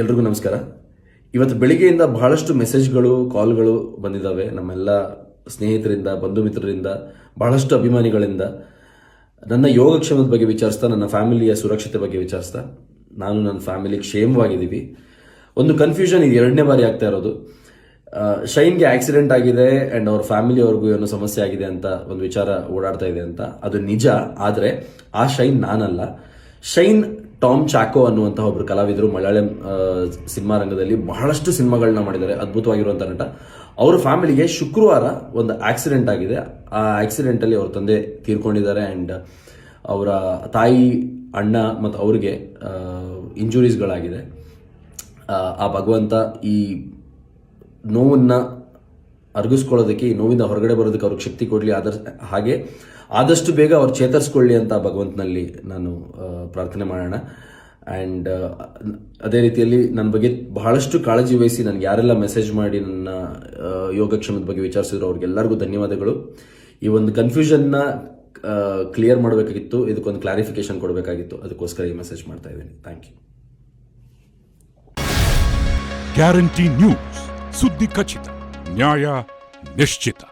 ಎಲ್ರಿಗೂ ನಮಸ್ಕಾರ. ಇವತ್ತು ಬೆಳಿಗ್ಗೆಯಿಂದ ಬಹಳಷ್ಟು ಮೆಸೇಜ್ಗಳು ಕಾಲ್ಗಳು ಬಂದಿದ್ದಾವೆ ನಮ್ಮೆಲ್ಲ ಸ್ನೇಹಿತರಿಂದ, ಬಂಧು ಮಿತ್ರರಿಂದ, ಬಹಳಷ್ಟು ಅಭಿಮಾನಿಗಳಿಂದ. ನನ್ನ ಯೋಗಕ್ಷೇಮದ ಬಗ್ಗೆ ವಿಚಾರಿಸ್ತಾ, ನನ್ನ ಫ್ಯಾಮಿಲಿಯ ಸುರಕ್ಷತೆ ಬಗ್ಗೆ ವಿಚಾರಿಸ್ತಾ, ನಾನು ನನ್ನ ಫ್ಯಾಮಿಲಿ ಕ್ಷೇಮವಾಗಿದ್ದೀವಿ. ಒಂದು ಕನ್ಫ್ಯೂಷನ್ ಇದು ಎರಡನೇ ಬಾರಿ ಆಗ್ತಾ ಇರೋದು. ಶೈನ್ಗೆ ಆಕ್ಸಿಡೆಂಟ್ ಆಗಿದೆ ಆ್ಯಂಡ್ ಅವ್ರ ಫ್ಯಾಮಿಲಿಯವ್ರಿಗೂ ಏನೋ ಸಮಸ್ಯೆ ಆಗಿದೆ ಅಂತ ಒಂದು ವಿಚಾರ ಓಡಾಡ್ತಾ ಇದೆ ಅಂತ. ಅದು ನಿಜ, ಆದರೆ ಆ ಶೈನ್ ನಾನಲ್ಲ. ಶೈನ್, ಟಾಮ್ ಚಾಕೋ ಅನ್ನುವಂತಹ ಒಬ್ರು ಕಲಾವಿದರು ಮಲಯಾಳಂ ಸಿನಿಮಾ ರಂಗದಲ್ಲಿ ಬಹಳಷ್ಟು ಸಿನಿಮಾಗಳನ್ನ ಮಾಡಿದ್ದಾರೆ. ಅದ್ಭುತವಾಗಿರುವಂಥ ನಟ. ಅವರ ಫ್ಯಾಮಿಲಿಗೆ ಶುಕ್ರವಾರ ಒಂದು ಆಕ್ಸಿಡೆಂಟ್ ಆಗಿದೆ. ಆ ಆಕ್ಸಿಡೆಂಟ್ ಅಲ್ಲಿ ಅವ್ರ ತಂದೆ ತೀರ್ಕೊಂಡಿದ್ದಾರೆ ಅಂಡ್ ಅವರ ತಾಯಿ, ಅಣ್ಣ ಮತ್ತು ಅವ್ರಿಗೆ ಇಂಜುರೀಸ್ಗಳಾಗಿದೆ ಆ ಭಗವಂತ ಈ ನೋವನ್ನ ಅರ್ಗಿಸ್ಕೊಳ್ಳೋದಕ್ಕೆ ಈ ನೋವಿಂದ ಹೊರಗಡೆ ಬರೋದಕ್ಕೆ ಅವ್ರಿಗೆ ಶಕ್ತಿ ಕೊಡಲಿ ಆದರ್ ಹಾಗೆ ಆದಷ್ಟು ಬೇಗ ಅವ್ರು ಚೇತರಿಸ್ಕೊಳ್ಳಿ ಅಂತ ಭಗವಂತನಲ್ಲಿ ನಾನು ಪ್ರಾರ್ಥನೆ ಮಾಡೋಣ. ಆ್ಯಂಡ್ ಅದೇ ರೀತಿಯಲ್ಲಿ ನನ್ನ ಬಗ್ಗೆ ಬಹಳಷ್ಟು ಕಾಳಜಿ ವಹಿಸಿ ನನಗೆ ಯಾರೆಲ್ಲ ಮೆಸೇಜ್ ಮಾಡಿ ನನ್ನ ಯೋಗಕ್ಷಮದ ಬಗ್ಗೆ ವಿಚಾರಿಸಿದ್ರು, ಅವ್ರಿಗೆಲ್ಲರಿಗೂ ಧನ್ಯವಾದಗಳು. ಈ ಒಂದು ಕನ್ಫ್ಯೂಷನ್ನ ಕ್ಲಿಯರ್ ಮಾಡಬೇಕಾಗಿತ್ತು, ಇದಕ್ಕೊಂದು ಕ್ಲಾರಿಫಿಕೇಶನ್ ಕೊಡಬೇಕಾಗಿತ್ತು. ಅದಕ್ಕೋಸ್ಕರ ಈ ಮೆಸೇಜ್ ಮಾಡ್ತಾ ಇದ್ದೀನಿ. ಥ್ಯಾಂಕ್ ಯು ಗ್ಯಾರಂಟಿ ನ್ಯೂಸ್ ಸುದ್ದಿ ಖಚಿತ ನ್ಯಾಯ Mestita.